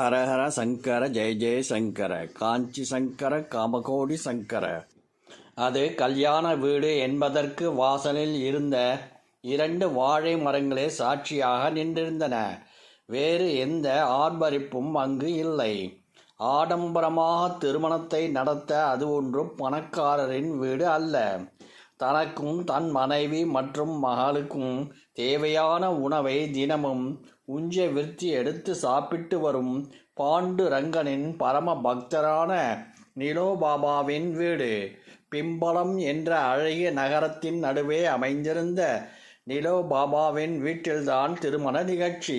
ஹரஹர சங்கர ஜெய ஜெய சங்கர காஞ்சி சங்கர காமகோடி சங்கர. அது கல்யாண வீடு என்பதற்கு வாசலில் இருந்த இரண்டு வாழை மரங்களே சாட்சியாக நின்றிருந்தன. வேறு எந்த ஆர்ப்பரிப்பும் அங்கு இல்லை. ஆடம்பரமாக திருமணத்தை நடத்த அது ஒன்றும் பணக்காரரின் வீடு அல்ல. தனக்கும் தன் மனைவி மற்றும் மகளுக்கும் தேவையான உணவை தினமும் உஞ்ச விருத்தி எடுத்து சாப்பிட்டு வரும் பாண்டு ரங்கனின் பரம பக்தரான நிலோபாபாவின் வீடு. பிம்பலம் என்ற அழகிய நகரத்தின் நடுவே அமைந்திருந்த நிலோபாபாவின் வீட்டில்தான் திருமண நிகழ்ச்சி.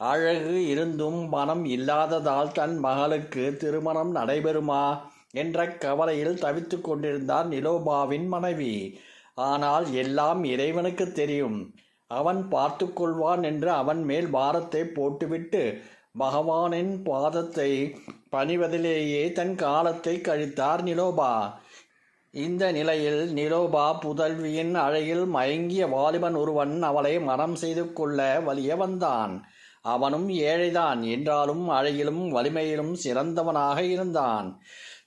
அழகு இருந்தும் மனம் இல்லாததால் தன் மகளுக்கு திருமணம் நடைபெறுமா? என்ற கவலையில் தவித்து கொண்டிருந்தார் நிலோபாவின் மனைவி. ஆனால் எல்லாம் இறைவனுக்கு தெரியும். அவன் பார்த்து கொள்வான் என்று அவன் மேல் பாரத்தை போட்டுவிட்டு பகவானின் பாதத்தை பணிவதிலேயே தன் காலத்தை கழித்தார் நிலோபா. இந்த நிலையில் நிலோபா புதல்வியின் அழகில் மயங்கிய வாலிபன் ஒருவன் அவளை மனம் செய்து கொள்ள வலிய வந்தான். அவனும் ஏழைதான். என்றாலும் அழகிலும் வலிமையிலும் சிறந்தவனாக இருந்தான்.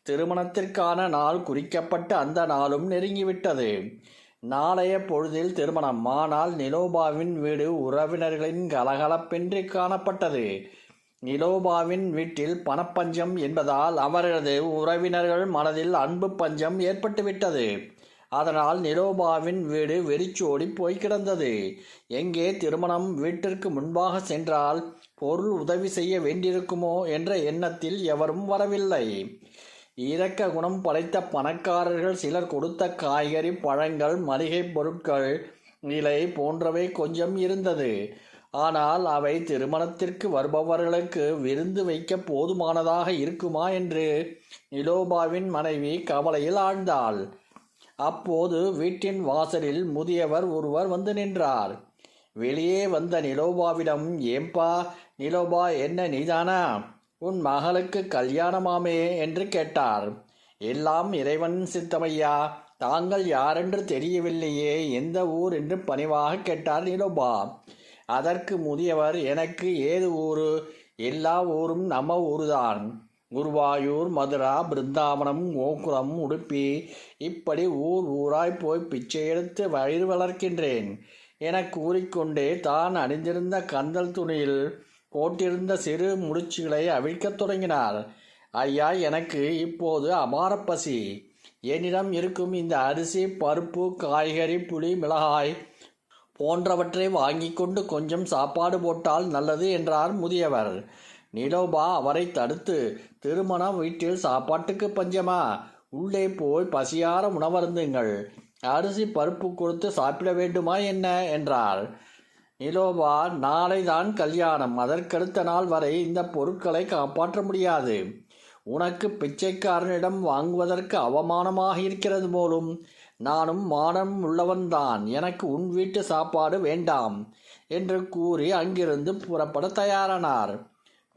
திருமணத்திற்கான நாள் குறிக்கப்பட்ட அந்த நாளும் நெருங்கிவிட்டது. நாளைய பொழுதில் திருமணம். ஆனால் நிலோபாவின் வீடு உறவினர்களின் கலகலப்பின்றி காணப்பட்டது. நிலோபாவின் வீட்டில் பணப்பஞ்சம் என்பதால் அவரது உறவினர்கள் மனதில் அன்பு பஞ்சம் ஏற்பட்டுவிட்டது. அதனால் நிலோபாவின் வீடு வெறிச்சோடி போய் கிடந்தது. எங்கே திருமணம்? வீட்டிற்கு முன்பாக சென்றால் பொருள் உதவி செய்ய வேண்டியிருக்குமோ? என்ற எண்ணத்தில் எவரும் வரவில்லை. இரக்க குணம் படைத்த பணக்காரர்கள் சிலர் கொடுத்த காய்கறி பழங்கள் மளிகை பொருட்கள் நிலை போன்றவை கொஞ்சம் இருந்தது. ஆனால் அவை திருமணத்திற்கு வருபவர்களுக்கு விருந்து வைக்க போதுமானதாக இருக்குமா என்று நிலோபாவின் மனைவி கவலையில் ஆழ்ந்தாள். அப்போது வீட்டின் வாசலில் முதியவர் ஒருவர் வந்து நின்றார். வெளியே வந்த நிலோபாவிடம் ஏம்பா நிலோபா என்ன நீதானா? உன் மகளுக்கு கல்யாணமாமே என்று கேட்டார். எல்லாம் இறைவன் சித்தமையா தாங்கள் யாரென்று தெரியவில்லையே எந்த ஊர் என்று பணிவாக கேட்டார் நிலோபா. அதற்கு முதியவர் எனக்கு ஏது ஊரு? எல்லா ஊரும் நம்ம ஊருதான். குருவாயூர் மதுரா பிருந்தாவனம் கோகுலம் உடுப்பி. இப்படி ஊர் ஊராய் போய் பிச்சை எடுத்து வயிறு வளர்க்கின்றேன். என கூறிக்கொண்டே தான் அணிந்திருந்த கந்தல் துணியில் போட்டிருந்த சிறு முடிச்சுகளை அவிழ்க்கத் தொடங்கினார். ஐயா எனக்கு இப்போது அபார பசி. என்னிடம் இருக்கும் இந்த அரிசி பருப்பு காய்கறி புளி மிளகாய் போன்றவற்றை வாங்கி கொண்டு கொஞ்சம் சாப்பாடு போட்டால் நல்லது என்றார் முதியவர். நிலோபா அவரை தடுத்து திருமணம் வீட்டில் சாப்பாட்டுக்கு பஞ்சமா? உள்ளே போய் பசியார உணவருந்துங்கள். அரிசி பருப்பு கொடுத்து சாப்பிட வேண்டுமா என்ன? என்றார். நிலோபா நாளை தான் கல்யாணம். அதற்கடுத்த நாள் வரை இந்த பொருட்களை காப்பாற்ற முடியாது. உனக்கு பிச்சைக்காரனிடம் வாங்குவதற்கு அவமானமாக இருக்கிறது போலும் நானும் மானம் உள்ளவன்தான். எனக்கு உன் வீட்டு சாப்பாடு வேண்டாம் என்று கூறி அங்கிருந்து புறப்பட தயாரானார்.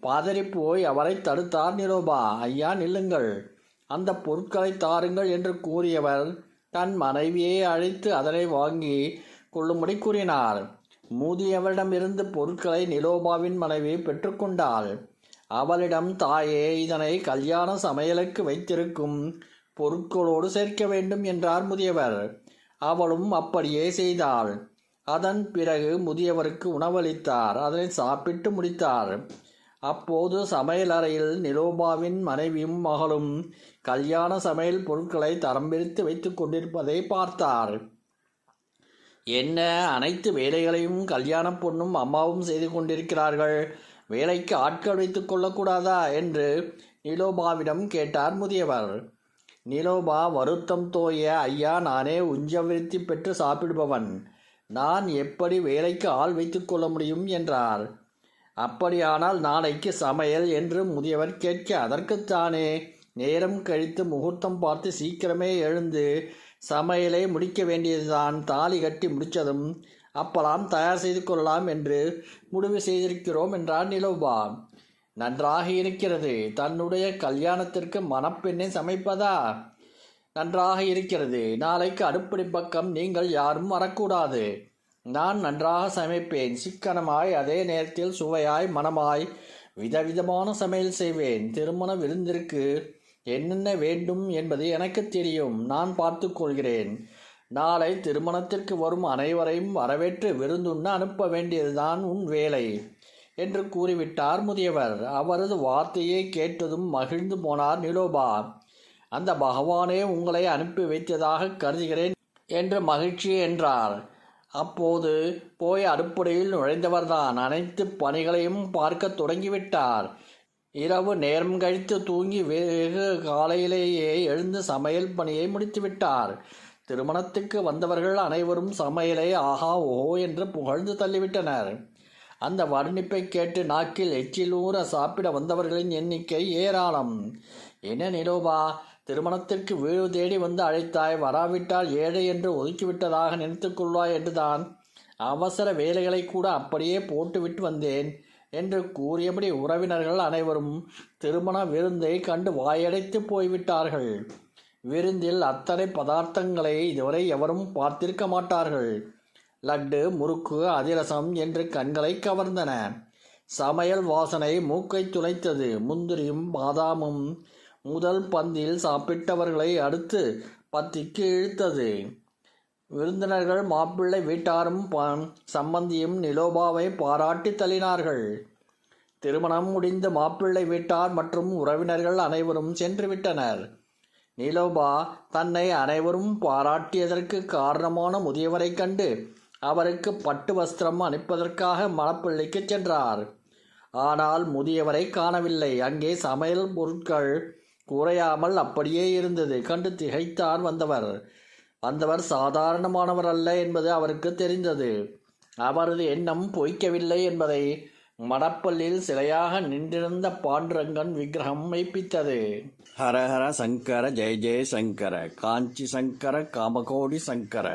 பாதறி போய் அவரை தடுத்தார் நிலோபா ஐயா நில்லுங்கள். அந்த பொருட்களை தாருங்கள் என்று கூறியவர் தன் மனைவியை அழைத்து அதனை வாங்கி கொள்ளும்படி கூறினார். மூதியவரிடமிருந்து பொருட்களை நிலோபாவின் மனைவி பெற்றுக்கொண்டாள். அவளிடம் தாயே இதனை கல்யாண சமையலுக்கு வைத்திருக்கும் பொருட்களோடு சேர்க்க வேண்டும் என்றார் முதியவர். அவளும் அப்படியே செய்தாள். அதன் பிறகு முதியவருக்கு உணவளித்தார். அதனை சாப்பிட்டு முடித்தார். அப்போது சமையலறையில் நிலோபாவின் மனைவியும் மகளும் கல்யாண சமையல் பொருட்களை தரம் பிரித்து வைத்துக் கொண்டிருப்பதை பார்த்தார். என்ன? அனைத்து வேலைகளையும் கல்யாண பொண்ணும் அம்மாவும் செய்து கொண்டிருக்கிறார்கள். வேலைக்கு ஆட்கள் வைத்துக் கொள்ளக்கூடாதா? என்று நிலோபாவிடம் கேட்டார் முதியவர். நிலோபா வருத்தம் தோய ஐயா நானே உஞ்சவிருத்தி பெற்று சாப்பிடுபவன். நான் எப்படி வேலைக்கு ஆள் வைத்துக்கொள்ள முடியும்? என்றார். அப்படியானால் நாளைக்கு சமையல் என்று முதியவர் கேட்க அதற்குத்தானே. நேரம் கழித்து முகூர்த்தம் பார்த்து சீக்கிரமே எழுந்து சமையலை முடிக்க வேண்டியதுதான். தாலி கட்டி முடித்ததும் அப்பலாம் தயார் செய்து கொள்ளலாம் என்று முடிவு செய்திருக்கிறோம் என்றார் நிலோபா. நன்றாக இருக்கிறது. தன்னுடைய கல்யாணத்திற்கு மணப்பெண்ணை சமைப்பதா? நன்றாக இருக்கிறது. நாளைக்கு அடுப்படி பக்கம் நீங்கள் யாரும் வரக்கூடாது. நான் நன்றாக சமைப்பேன். சிக்கனமாய் அதே நேரத்தில் சுவையாய் மனமாய் விதவிதமான சமையல் செய்வேன். திருமண விருந்திற்கு என்னென்ன வேண்டும் என்பது எனக்கு தெரியும். நான் பார்த்து கொள்கிறேன். நாளை திருமணத்திற்கு வரும் அனைவரையும் வரவேற்று விருந்துண்ண அனுப்ப வேண்டியதுதான் உன் வேலை. என்று கூறிவிட்டார் முதியவர். அவரது வார்த்தையை கேட்டதும் மகிழ்ந்து போனார் நிலோபா. அந்த பகவானே உங்களை அனுப்பி வைத்ததாக கருதுகிறேன் என்று மகிழ்ச்சி என்றார். அப்போது போய் அடுப்படையில் நுழைந்தவர்தான். அனைத்து பணிகளையும் பார்க்க தொடங்கிவிட்டார். இரவு நேரம் கழித்து தூங்கி வெகு காலையிலேயே எழுந்து சமையல் பணியை முடித்துவிட்டார். திருமணத்துக்கு வந்தவர்கள் அனைவரும் சமையலை ஆஹா ஓஹோ என்று புகழ்ந்து தள்ளிவிட்டனர். அந்த வர்ணிப்பை கேட்டு நாக்கில் எச்சிலூற சாப்பிட வந்தவர்களின் எண்ணிக்கை ஏராளம். என்ன நிலோபா திருமணத்திற்கு வீடு தேடி வந்து அழைத்தாய் வராவிட்டால் ஏழை என்று ஒதுக்கிவிட்டதாக நினைத்துக்கொள்வாய் என்றுதான். அவசர வேலைகளை கூட அப்படியே போட்டுவிட்டு வந்தேன். என்று கூறியபடி உறவினர்கள் அனைவரும் திருமண விருந்தை கண்டு வாயடைத்து போய்விட்டார்கள். விருந்தில் அத்தனை பதார்த்தங்களை இதுவரை எவரும் பார்த்திருக்க மாட்டார்கள். லட்டு முறுக்கு அதிரசம் என்று கண்களை கவர்ந்தன. சமையல் வாசனை மூக்கை துளைத்தது. முந்திரியும் பாதாமும் முதல் பந்தில் சாப்பிட்டவர்களை அடுத்து பத்திக்கு இழுத்தது. விருந்தினர்கள் மாப்பிள்ளை வீட்டாரும் சம்பந்தியும் நிலோபாவை பாராட்டி தள்ளினார்கள். திருமணம் முடிந்த மாப்பிள்ளை வீட்டார் மற்றும் உறவினர்கள் அனைவரும் சென்று விட்டனர் நீலோபா தன்னை அனைவரும் பாராட்டியதற்கு காரணமான முதியவரைக் கண்டு அவருக்கு பட்டு வஸ்திரம் அனுப்பதற்காக மணப்பிள்ளைக்கு சென்றார். ஆனால் முதியவரை காணவில்லை. அங்கே சமையல் பொருட்கள் குறையாமல் அப்படியே இருந்தது. கண்டு திகைத்தார் வந்தவர். வந்தவர் சாதாரணமானவர் அல்ல என்பது அவருக்கு தெரிந்தது. அவரது எண்ணம் பொய்க்கவில்லை என்பதை மடப்பள்ளியில் சிலையாக நின்றிருந்த பாண்டுரங்கன் விக்கிரகம் மெய்ப்பித்தது. ஹர ஹர சங்கர ஜெய ஜெய சங்கர காஞ்சி சங்கர காமகோடி சங்கர